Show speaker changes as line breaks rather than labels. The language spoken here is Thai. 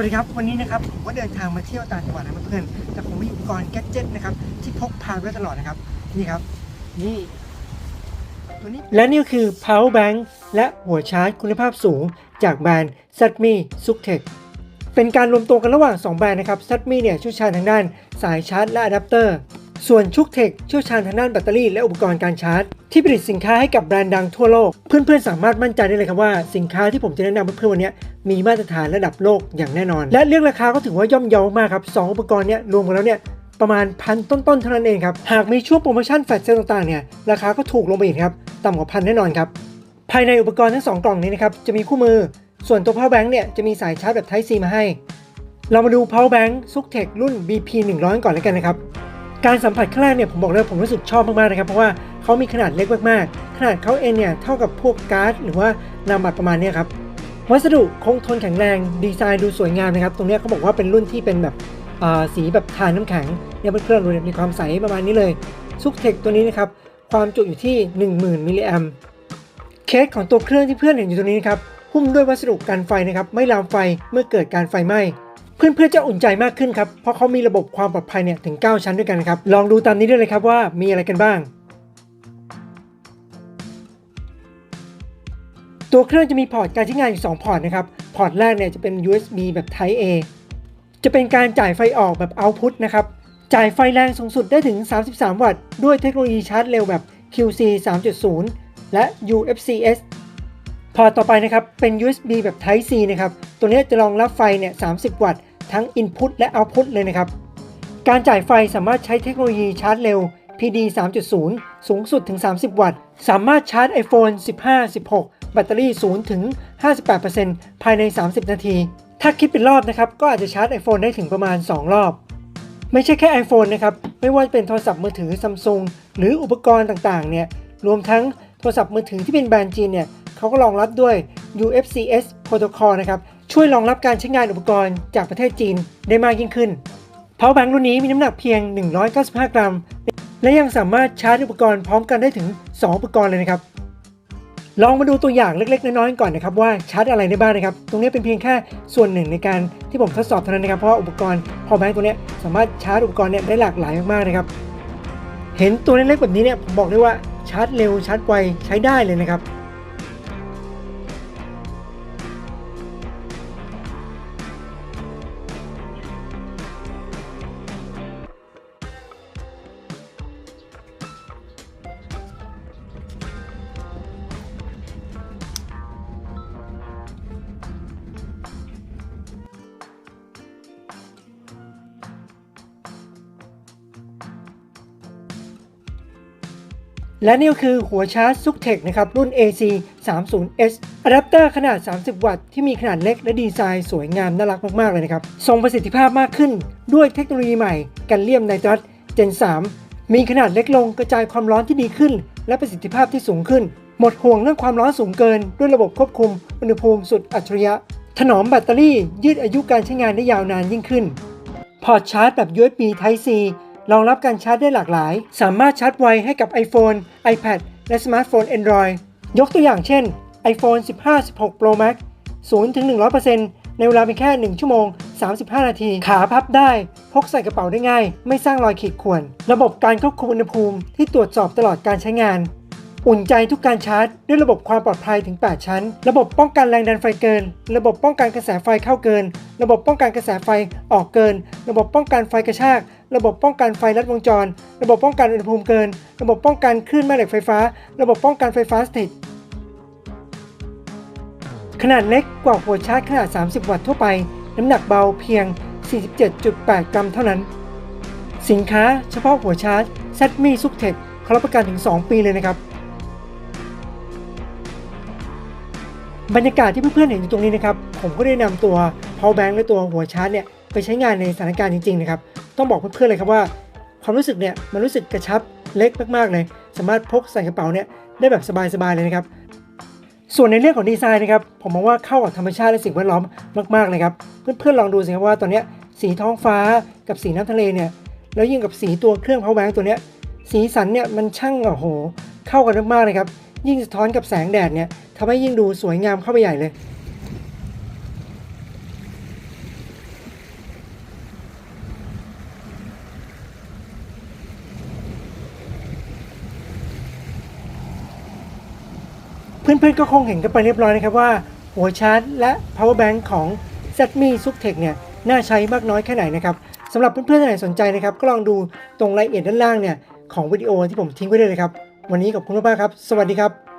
วัสดีครับ วันนี้นะครับผมก็เดินทางมาเที่ยวต่างจังหวัดนะเพื่อนแต่ผมมีอุปกรณ์แกจิตนะครับที่พกพาไว้ตลอดนะครับนี่ครับนี่ตัวนี้และนี่ก็คือ power bank และหัวชาร์จคุณภาพสูง จากแบรนด์ s a t m i s u k t e c เป็นการรวมตัวกันระหว่าง 2 แบรนด์นะครับ s a t m i เนี่ยเชี่ยวชาญทางด้านสายชาร์จและอะแดปเตอร์ ส่วนชุกเทคเชี่ยวชาญทางด้านแบตเตอรี่และอุปกรณ์การชาร์จ ที่ผลิตสินค้าให้กับแบรนด์ดังทั่วโลก เพื่อนๆ สามารถมั่นใจได้เลยครับว่าสินค้าที่ผมจะแนะนำเพื่อนๆวันนี้มีมาตรฐานระดับโลกอย่างแน่นอน และเรื่องราคาก็ถือว่าย่อมเยาวมากครับสองอุปกรณ์เนี้ยรวมกันแล้วเนี่ยประมาณพันต้นๆเท่านั้นเองครับหากมีช่วงโปรโมชั่นแฟลชเซลต่างๆเนี่ยราคาก็ถูกลงไปอีกครับต่ำกว่าพันแน่นอนครับภายในอุปกรณ์ทั้ง 2 กล่องนี้นะครับจะมีคู่มือ ส่วนตัว power bank เนี่ยจะมีสายชาร์จแบบ Type C มาให้ เรามาดู power bank s u c t e c รุ่น BP 100 ก่อนแล้วกันนะครับ การสัมผัสข้างล่างเนี่ยผมบอกเลยผมรู้สึกชอบมากๆนะครับ เพราะว่าเขามีขนาดเล็กมากๆ ขนาดเขาเองเนี่ยเท่ากับพวกการ์ดหรือว่านามบัตรประมาณนี้ครับ วัสดุคงทนแข็งแรงดีไซน์ดูสวยงามนะครับ ตรงเนี้ยเขาบอกว่าเป็นรุ่นที่เป็นแบบสีแบบทานน้ำแข็งเนี่ยเพื่อนๆดูเนี่ยมีความใสประมาณนี้เลยซุกเทคตัวนี้นะครับความจุอยู่ที่ 10,000มิลลิแอมเคสของตัวเครื่องที่เพื่อนเห็นอยู่ตรงนี้นะครับหุ้มด้วยวัสดุกันไฟนะครับไม่ลามไฟเมื่อเกิดการไฟไหม้ เพื่อนๆจะอุ่นใจมากขึ้นครับ เพราะเขามีระบบความปลอดภัยเนี่ยถึง 9 ชั้นด้วยกันนครับ ลองดูตามนี้ด้วยเลยครับว่ามีอะไรกันบ้าง ตัวเครื่องจะมีพอร์ตการใช้งานอยู่ 2 พอร์ตนะครับ พอร์ตแรกเนี่ยจะเป็น USB แบบ Type A จะเป็นการจ่ายไฟออกแบบ Output นะครับ จ่ายไฟแรงสูงสุดได้ถึง 33 วัตต์ ด้วยเทคโนโลยีชาร์จเร็วแบบ QC 3.0 และ UFCS พอร์ตต่อไปนะครับ เป็น USB แบบ Type C นะครับ ตัวนี้จะรองรับไฟเนี่ย 30 วัตต์ ทั้ง Input และ Output เลยนะครับ การจ่ายไฟสามารถใช้เทคโนโลยีชาร์จเร็ว PD 3.0 สูงสุดถึง 30 วัตต์ สามารถชาร์จ iPhone 15 16 แบตเตอรี่ 0 ถึง 58%ภายใน 30 นาที ถ้าคิดเป็นรอบนะครับ ก็อาจจะชาร์จ iPhone ได้ถึงประมาณ 2 รอบ ไม่ใช่แค่ iPhone นะครับ ไม่ว่าจะเป็นโทรศัพท์มือถือ Samsung หรืออุปกรณ์ต่างๆ เนี่ย รวมทั้งโทรศัพท์มือถือที่เป็นแบรนด์จีนเนี่ย เขาก็รองรับด้วย UFCS Protocol นะครับ ช่วยรองรับการใช้งานอุปกรณ์จากประเทศจีนได้มากยิ่งขึ้น Power Bank รุ่นนี้มีน้ำหนักเพียง 195 กรัม และยังสามารถชาร์จอุปกรณ์พร้อมกันได้ถึง 2 อุปกรณ์เลยนะครับ ลองมาดูตัวอย่างเล็กๆ น้อยๆก่อนนะครับว่าชาร์จอะไรได้บ้างนะครับ ตรงนี้เป็นเพียงแค่ส่วนหนึ่งในการที่ผมทดสอบเท่านั้นนะครับ เพราะว่าอุปกรณ์ power bank ตัวนี้สามารถชาร์จอุปกรณ์เนี่ยได้หลากหลายมากๆนะครับ เห็นตัวเล็กๆแบบนี้เนี่ยผมบอกได้ว่าชาร์จเร็วชาร์จไวใช้ได้เลยนะครับ และนี่ก็คือหัวชาร์จซุกเทคนะครับรุ่น AC 30S อะแดปเตอร์ขนาด 30 วัตต์ที่มีขนาดเล็กและดีไซน์สวยงามน่ารักมากๆเลยนะครับทรงประสิทธิภาพมากขึ้นด้วยเทคโนโลยีใหม่กันเลียมไนตรัส Gen 3มีขนาดเล็กลงกระจายความร้อนที่ดีขึ้น และประสิทธิภาพที่สูงขึ้น หมดห่วงเรื่องความร้อนสูงเกิน ด้วยระบบควบคุมอุณหภูมิสุดอัจฉริยะ ถนอมแบตเตอรี่ยืดอายุการใช้งานได้ยาวนานยิ่งขึ้น พอร์ตชาร์จแบบ USB Type C รองรับการชาร์จได้หลากหลาย สามารถชาร์จไวให้กับ iPhone, iPad และสมาร์ทโฟน Android ยกตัวอย่างเช่น iPhone 15 16 Pro Max 0ถึง100%ในเวลาเพียงแค่ 1 ชั่วโมง 35 นาที ขาพับได้ พกใส่กระเป๋าได้ง่าย ไม่สร้างรอยขีดข่วน ระบบการควบคุมอุณหภูมิที่ตรวจสอบตลอดการใช้งาน อุ่นใจทุกการชาร์จ ด้วยระบบความปลอดภัยถึง 8 ชั้น ระบบป้องกันแรงดันไฟเกิน ระบบป้องกันกระแสไฟเข้าเกิน ระบบป้องกันกระแสไฟออกเกิน ระบบป้องกันไฟกระชาก ระบบป้องกันไฟลัดวงจร ระบบป้องกันอุณหภูมิเกิน ระบบป้องกันคลื่นแม่เหล็กไฟฟ้า ระบบป้องกันไฟฟ้าสถิต ขนาดเล็กกว่าหัวชาร์จขนาด 30 วัตต์ทั่วไป น้ำหนักเบาเพียง 47.8 กรัมเท่านั้น สินค้าเฉพาะหัวชาร์จ z m i s u c t e c เขารับประกันถึง 2 ปีเลยนะครับ บรรยากาศที่เพื่อนๆเห็นอยู่ตรงนี้นะครับ ผมก็ได้นำตัว power bank และตัวหัวชาร์จเนี่ยไปใช้งานในสถานการณ์จริงๆนะครับ ต้องบอกเพื่อนๆเลยครับว่า ความรู้สึกเนี่ยมันรู้สึกกระชับเล็กมากๆเลย สามารถพกใส่กระเป๋าเนี่ยได้แบบสบายๆเลยนะครับ ส่วนในเรื่องของดีไซน์นะครับผมมองว่าเข้ากับธรรมชาติและสิ่งแวดล้อมมากๆเลยครับเพื่อนๆลองดูสิครับว่าตอนเนี้ยสีท้องฟ้ากับสีน้ำทะเลเนี่ยแล้วยิ่งกับสีตัวเครื่อง power bank ตัวเนี้ยสีสันเนี่ยมันช่างโอ้โห เข้ากันมากๆเลยครับยิ่งสะท้อนกับแสงแดดเนี่ยทำให้ยิ่งดูสวยงามเข้าไปใหญ่เลย เพื่อนๆก็คงเห็นกันไปเรียบร้อยนะครับว่า หัวชาร์จและ power bank ของ z m i s u b t e c h เนี่ยน่าใช้มากน้อยแค่ไหนนะครับสำหรับเพื่อนๆท่านไหนสนใจนะครับ ก็ลองดูตรงรายละเอียดด้านล่างเนี่ยของวิดีโอที่ผมทิ้งไว้เลยนะครับ วันนี้ขอบคุณมากๆครับ สวัสดีครับ